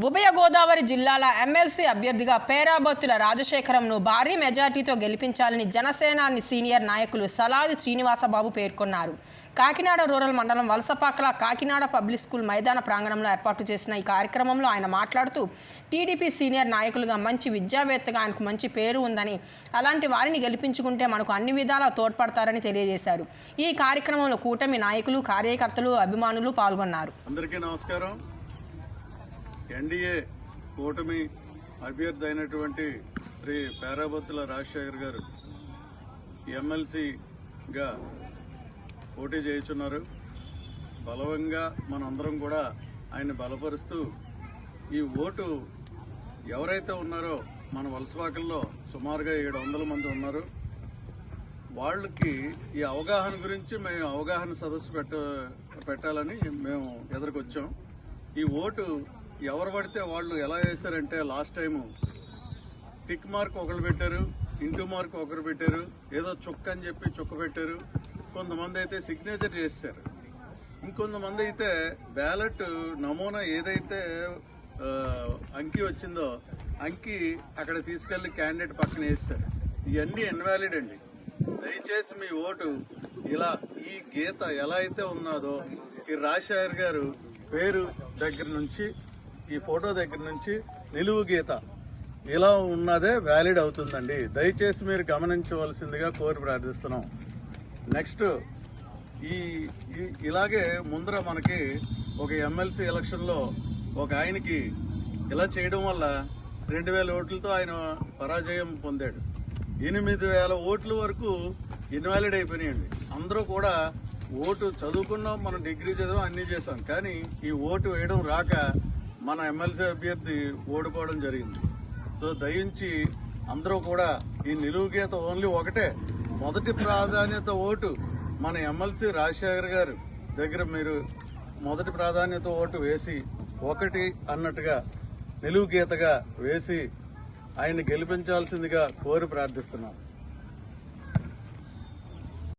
ఉభయ గోదావరి జిల్లాల ఎమ్మెల్సీ అభ్యర్థిగా పేరాబత్తుల రాజశేఖరంను భారీ మెజార్టీతో గెలిపించాలని జనసేనాని సీనియర్ నాయకులు సలాది శ్రీనివాసబాబు పేర్కొన్నారు. కాకినాడ రూరల్ మండలం వలసపాకల కాకినాడ పబ్లిక్ స్కూల్ మైదాన ప్రాంగణంలో ఏర్పాటు చేసిన ఈ కార్యక్రమంలో ఆయన మాట్లాడుతూ టీడీపీ సీనియర్ నాయకులుగా మంచి విద్యావేత్తగా ఆయనకు మంచి పేరు ఉందని అలాంటి వారిని గెలిపించుకుంటే మనకు అన్ని విధాలా తోడ్పడతారని తెలియజేశారు. ఈ కార్యక్రమంలో కూటమి నాయకులు కార్యకర్తలు అభిమానులు పాల్గొన్నారు. అందరికీ నమస్కారం. ఎన్డీఏ కూటమి అభ్యర్థి అయినటువంటి శ్రీ పేరాబత్తుల రాజశేఖర్ గారు ఎమ్మెల్సీగా పోటీ చేయుచున్నారు. బలవంగా మనందరం కూడా ఆయన బలపరుస్తూ ఈ ఓటు ఎవరైతే ఉన్నారో మన వలసవాకల్లో సుమారుగా ఏడు వందల మంది ఉన్నారు. వాళ్ళకి ఈ అవగాహన గురించి మేము అవగాహన సదస్సు పెట్ట పెట్టాలని మేము ఎదురుకొచ్చాం. ఈ ఓటు ఎవరు పడితే వాళ్ళు ఎలా వేశారంటే లాస్ట్ టైము టిక్ మార్క్ ఒకరు పెట్టారు ఇంటూ మార్క్ ఒకరు పెట్టారు ఏదో చుక్క అని చెప్పి చుక్క పెట్టారు. కొంతమంది అయితే సిగ్నేచర్ చేశారు. ఇంకొంతమంది అయితే బ్యాలెట్ నమూనా ఏదైతే అంకి వచ్చిందో అంకి అక్కడ తీసుకెళ్ళి క్యాండిడేట్ పక్కన వేస్తారు. ఇవన్నీ ఇన్వాలిడ్ అండి. దయచేసి మీ ఓటు ఇలా ఈ గీత ఎలా అయితే ఉన్నదో ఈ రాజశేఖర్ గారు పేరు దగ్గర నుంచి ఈ ఫోటో దగ్గర నుంచి నిలువు గీత. ఇలా ఉన్నదే వ్యాలిడ్ అవుతుందండి. దయచేసి మీరు గమనించవలసిందిగా కోరి ప్రార్థిస్తున్నాం. నెక్స్ట్ ఈ ఇలాగే ముందర మనకి ఒక ఎమ్మెల్సీ ఎలక్షన్లో ఒక ఆయనకి ఇలా చేయడం వల్ల రెండు వేల ఓట్లతో ఆయన పరాజయం పొందాడు. ఎనిమిది వేల ఓట్ల వరకు ఇన్వాలిడ్ అయిపోయినాయండి. అందరూ కూడా ఓటు చదువుకున్నాం మనం డిగ్రీ చదివాం అన్నీ చేసాం కానీ ఈ ఓటు వేయడం రాక మన ఎమ్మెల్సీ అభ్యర్థి ఓడిపోవడం జరిగింది. సో దయించి అందరూ కూడా ఈ నిలువు గీత ఓన్లీ ఒకటే. మొదటి ప్రాధాన్యత ఓటు మన ఎమ్మెల్సీ రాజశేఖర్ గారు. దగ్గర మీరు మొదటి ప్రాధాన్యత ఓటు వేసి ఒకటి అన్నట్టుగా నిలువు గీతగా వేసి ఆయన్ని గెలిపించాల్సిందిగా కోరి ప్రార్థిస్తున్నాం.